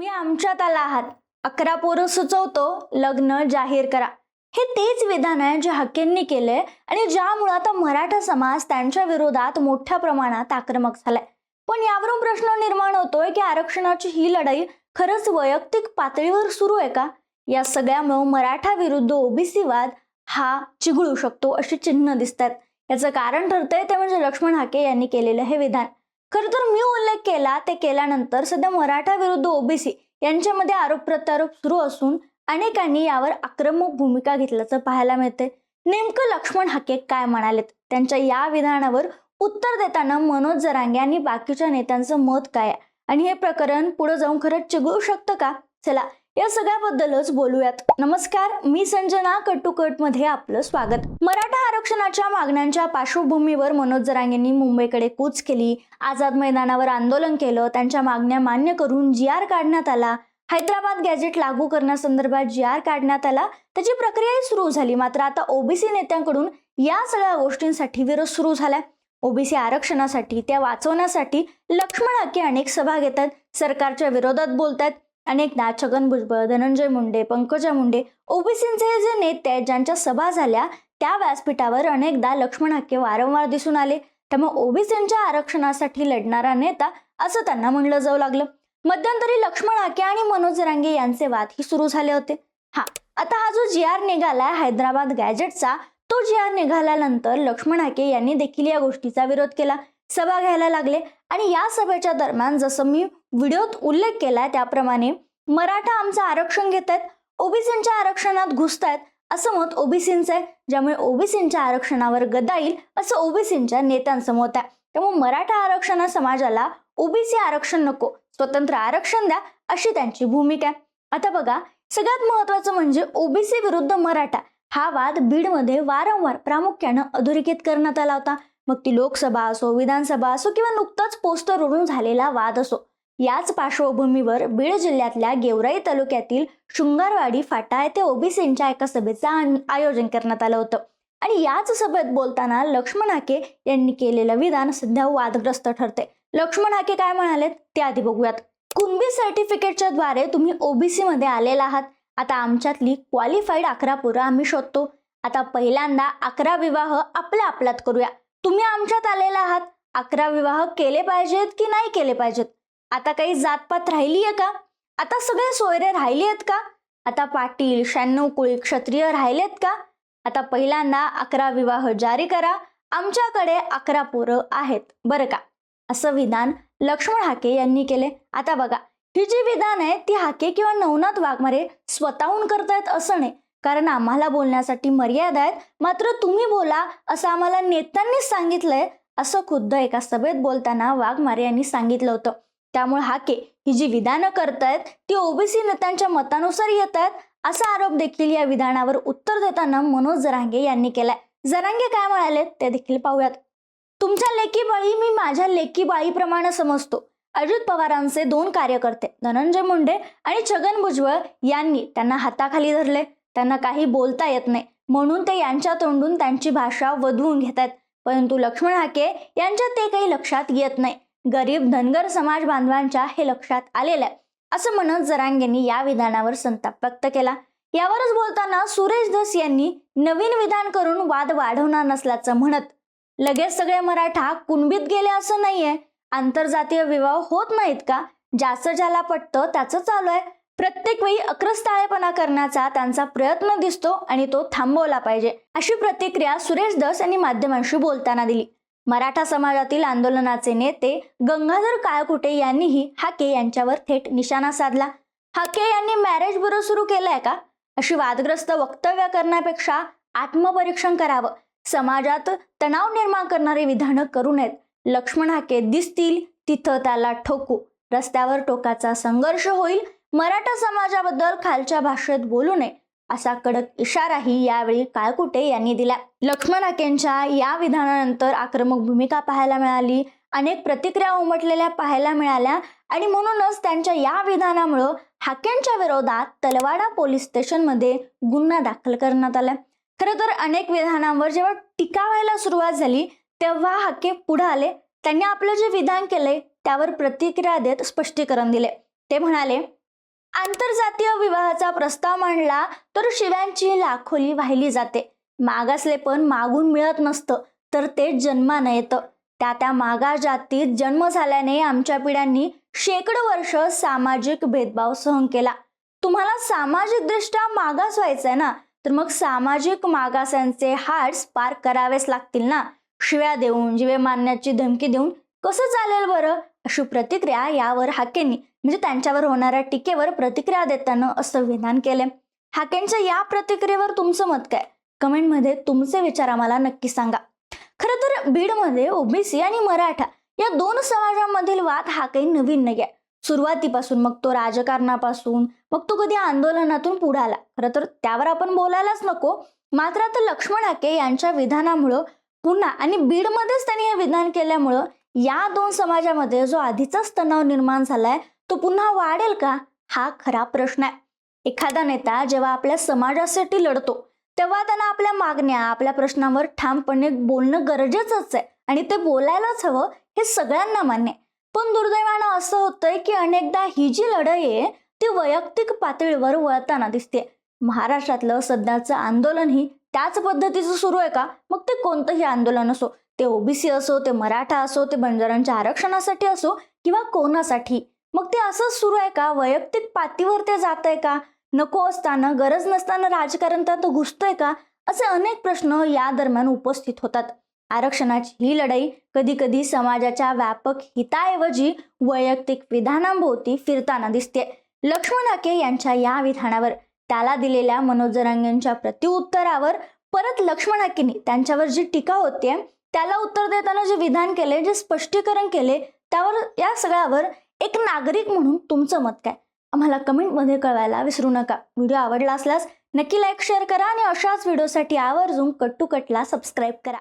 तुम्ही आमच्यात आला आहात. अकरा पोरं सुचवतो लग्न जाहीर करा. हे तेच विधान आहे जे हकेंनी केले आणि ज्यामुळे आता मराठा समाज त्यांच्या विरोधात मोठ्या प्रमाणात आक्रमक झालाय. पण यावरून प्रश्न निर्माण होतोय की आरक्षणाची ही लढाई खरंच वैयक्तिक पातळीवर सुरू आहे का? या सगळ्यामुळे मराठा विरुद्ध ओबीसी वाद हा चिघळू शकतो अशी चिन्ह दिसतात याचं कारण ठरतंय ते म्हणजे लक्ष्मण हाके यांनी केलेलं हे विधान. खरं तर मी उल्लेख केला ते केल्यानंतर सध्या मराठा विरुद्ध ओबीसी यांच्यामध्ये आरोप प्रत्यारोप सुरू असून अनेकांनी यावर आक्रमक भूमिका घेतल्याचं पाहायला मिळते नेमकं लक्ष्मण हाके काय म्हणालेत? त्यांच्या या विधानावर उत्तर देताना मनोज जरांगे आणि बाकीच्या नेत्यांचं मत काय? आहे? आणि हे प्रकरण पुढे जाऊन खरंच चिघळू शकतं का? चला या सगळ्याबद्दलच बोलूयात. नमस्कार मी संजना कटमध्ये आपलं स्वागत. मराठा आरक्षणाच्या मागण्यांच्या पार्श्वभूमीवर मनोज जरांगेंनी मुंबईकडे कूच केली. आझाद मैदानावर आंदोलन केलं. त्यांच्या मागण्या मान्य करून जी आर काढण्यात आला. हैदराबाद गॅजेट लागू करण्यासंदर्भात जी आर काढण्यात आला. त्याची प्रक्रियाही सुरू झाली. मात्र आता ओबीसी नेत्यांकडून या सगळ्या गोष्टींसाठी विरोध सुरू झालाय. ओबीसी आरक्षणासाठी त्या वाचवण्यासाठी लक्ष्मण हाके अनेक सभा घेतात. सरकारच्या विरोधात बोलतात अनेकदा छगन भुजबळ धनंजय मुंडे पंकजा मुंडे ओबीसींचे जे नेते आहेत ज्यांच्या सभा झाल्या त्या व्यासपीठावर अनेकदा लक्ष्मण हाके वारंवार दिसून आले. त्यामुळे ओबीसींच्या आरक्षणासाठी लढणारा नेता असं त्यांना म्हणलं जाऊ लागलं. मध्यंतरी लक्ष्मण हाके आणि मनोज रांगे यांचे वादही सुरू झाले होते. हा आता हा जो जी आर निघालाय हैदराबाद गॅजेटचा तो जी आर निघाल्यानंतर लक्ष्मण हाके यांनी देखील या गोष्टीचा विरोध केला. सभा घ्यायला लागले. आणि या सभेच्या दरम्यान जसं मी व्हिडिओत उल्लेख केलाय त्याप्रमाणे मराठा आमचं आरक्षण घेत आहेत ओबीसींच्या आरक्षणात घुसतायत असं मत ओबीसींचं आहे. ज्यामुळे ओबीसींच्या आरक्षणावर गदा येईल असं ओबीसींच्या नेत्यांचं मत आहे. त्यामुळे मराठा आरक्षण समाजाला ओबीसी आरक्षण नको स्वतंत्र आरक्षण द्या अशी त्यांची भूमिका आहे. आता बघा सगळ्यात महत्वाचं म्हणजे ओबीसी विरुद्ध मराठा हा वाद बीडमध्ये वारंवार प्रामुख्यानं अधोरेखित करण्यात आला होता. मग ती लोकसभा असो विधानसभा असो किंवा नुकताच पोस्टर उडून झालेला वाद असो याच पार्श्वभूमीवर बीड जिल्ह्यातल्या गेवराई तालुक्यातील शृंगारवाडी फाटा येथे ओबीसींच्या एका सभेचं आयोजन करण्यात आलं होतं. आणि याच सभेत बोलताना लक्ष्मण हाके यांनी केलेलं विधान सध्या वादग्रस्त ठरते लक्ष्मण हाके काय म्हणालेत? ते आधी बघूयात. कुणबी सर्टिफिकेटच्या द्वारे तुम्ही ओबीसी मध्ये आलेला आहात? आता आमच्यातली क्वालिफाईड अकरा पोरं आम्ही शोधतो. आता पहिल्यांदा अकरा विवाह आपल्या आपल्यात करूया. तुम्ही आमच्यात आलेला आहात. अकरा विवाह केले पाहिजेत की नाही केले पाहिजेत? आता काही जातपात राहिली आहे का? आता सगळे सोयरे राहिले आहेत का? आता पाटील शहाण्णव कुळी क्षत्रिय राहिलेत का? आता पहिल्यांदा अकरा विवाह जारी करा. आमच्याकडे अकरा पोरं आहेत. बरं का? असं विधान लक्ष्मण हाके यांनी केले. आता बघा ही जी विधान आहे ती हाके किंवा नवनाथ वाघमारे स्वतःहून करतायत असं नाही. कारण आम्हाला बोलण्यासाठी मर्यादा आहेत. मात्र तुम्ही बोला असं आम्हाला नेत्यांनीच सांगितलंय असं खुद्द एका सभेत बोलताना वाघमारे यांनी सांगितलं होतं. त्यामुळे हाके ही जी विधानं करतायत ती ओबीसी नेत्यांच्या मतानुसार येत आहेत असा आरोप देखील या विधानावर उत्तर देताना मनोज जरांगे यांनी केलाय. जरांगे काय म्हणाले ते देखील पाहूयात. तुमच्या लेकी बाळी मी माझ्या लेकी बाळीप्रमाणे समजतो. अजित पवारांचे दोन कार्यकर्ते धनंजय मुंडे आणि छगन भुजबळ यांनी त्यांना हाताखाली धरले. त्यांना काही बोलता येत नाही. म्हणून ते यांच्या तोंडून त्यांची भाषा वधवून घेत आहेत परंतु लक्ष्मण हाके यांच्या ते काही लक्षात येत नाही. गरीब धनगर समाज बांधवांच्या हे लक्षात आलेलं आहे. असं म्हणत जरांगेंनी या विधानावर संताप व्यक्त केला. यावरच बोलताना सुरेश धस यांनी नवीन विधान करून वाद वाढवणार नसल्याचं म्हणत लगेच सगळे मराठा कुणबीत गेले असं नाहीये. आंतरजातीय विवाह होत नाहीत का? ज्याचं ज्याला पटतं त्याचं चालू आहे. प्रत्येक वेळी अक्रस्ताळेपणा करण्याचा त्यांचा प्रयत्न दिसतो आणि तो थांबवला पाहिजे अशी प्रतिक्रिया सुरेश दस यांनी माध्यमांशी बोलताना दिली. मराठा समाजातील आंदोलनाचे नेते गंगाधर काळकुटे यांनीही हाके यांच्यावर थेट निशाणा साधला. हाके यांनी मॅरेज ब्युरो सुरू केलाय का? अशी वादग्रस्त वक्तव्य करण्यापेक्षा आत्मपरीक्षण करावं. समाजात तणाव निर्माण करणारी विधानं करू नयेत. लक्ष्मण हाके दिसतील तिथं त्याला ठोकू. रस्त्यावर टोकाचा संघर्ष होईल मराठा समाजाबद्दल खालच्या भाषेत बोलू नये असा कडक इशाराही यावेळी काळकुटे यांनी दिला. लक्ष्मणाकेंच्या या विधानानंतर आक्रमक भूमिका पाहायला मिळाली अनेक प्रतिक्रिया उमटलेल्या पाहायला मिळाल्या आणि म्हणूनच त्यांच्या या विधानामुळं हाकेंच्या विरोधात तलवाडा पोलीस स्टेशनमध्ये गुन्हा दाखल करण्यात आला. खरं तर अनेक विधानांवर जेव्हा टीका व्हायला सुरुवात झाली तेव्हा हाके पुढे आले. त्यांनी आपलं जे विधान केलंय त्यावर प्रतिक्रिया देत स्पष्टीकरण दिले. ते म्हणाले आंतरजातीय विवाहाचा प्रस्ताव मांडला तर शिव्यांची लाखोली वाहिली जाते. मागासले पण मागून मिळत नसतं तर ते जन्मानं येतं. त्या त्या मागास जातीत जन्म झाल्याने आमच्या पिढ्यांनी शेकडो वर्ष सामाजिक भेदभाव सहन केला. तुम्हाला सामाजिकदृष्ट्या मागास व्हायचंय ना तर मग सामाजिक मागासांचे हार्ट्स पार करावेच लागतील ना. शिव्या देऊन जीवे मारण्याची धमकी देऊन कसं चालेल बरं? अशी प्रतिक्रिया यावर हाकेंनी म्हणजे त्यांच्यावर होणाऱ्या टीकेवर प्रतिक्रिया देताना असं विधान केले हाकेंच्या या प्रतिक्रियेवर तुमचं मत काय? कमेंटमध्ये तुमचे विचार आम्हाला नक्की सांगा. खरं तर बीडमध्ये ओबीसी आणि मराठा या दोन समाजामधील वाद हा काही नवीन नाही आहे सुरुवातीपासून मग तो राजकारणापासून मग तो कधी आंदोलनातून पुढे आला. खरं तर त्यावर आपण बोलायलाच नको. मात्र आता लक्ष्मण हाके यांच्या विधानामुळं पुन्हा आणि बीडमध्येच त्यांनी हे विधान केल्यामुळं या दोन समाजामध्ये जो आधीचाच तणाव निर्माण झालाय तो पुन्हा वाढेल का? हा खरा प्रश्न आहे. एखादा नेता जेव्हा आपल्या समाजासाठी लढतो तेव्हा त्यांना आपल्या मागण्या आपल्या प्रश्नांवर ठामपणे बोलणं गरजेचंच आहे आणि ते बोलायलाच हवं हे सगळ्यांना मान्य आहे. पण दुर्दैवानं असं होतंय की अनेकदा ही जी लढाई आहे ती वैयक्तिक पातळीवर वळताना दिसते महाराष्ट्रातलं सध्याचं आंदोलन ही त्याच पद्धतीचं सुरू आहे का? मग ते कोणतंही आंदोलन असो ते ओबीसी असो ते मराठा असो ते बंजारांच्या आरक्षणासाठी असो किंवा कोणासाठी? मग ते असंच सुरू आहे का? वैयक्तिक पातीवर ते जात आहे का? नको असताना गरज नसताना राजकारण त्यात घुसतोय का? असे अनेक प्रश्न या दरम्यान उपस्थित होतात. आरक्षणाची ही लढाई कधी कधी समाजाच्या व्यापक हिताऐवजी वैयक्तिक विधानांभोवती फिरताना दिसते. लक्ष्मण हाके यांच्या या विधानावर त्याला दिलेल्या मनोज जरांगेंच्या प्रतिउत्तरावर परत लक्ष्मण हाकेंनी त्यांच्यावर जी टीका होते त्याला उत्तर देताना जे विधान केले जे स्पष्टीकरण केले त्यावर या सगळ्यावर एक नागरिक म्हणून तुमचं मत काय? आम्हाला कमेंटमध्ये कळवायला विसरू नका. व्हिडिओ आवडला असल्यास नक्की लाईक शेअर करा आणि अशाच व्हिडिओसाठी आवर्जून कट टू कटला सबस्क्राईब करा.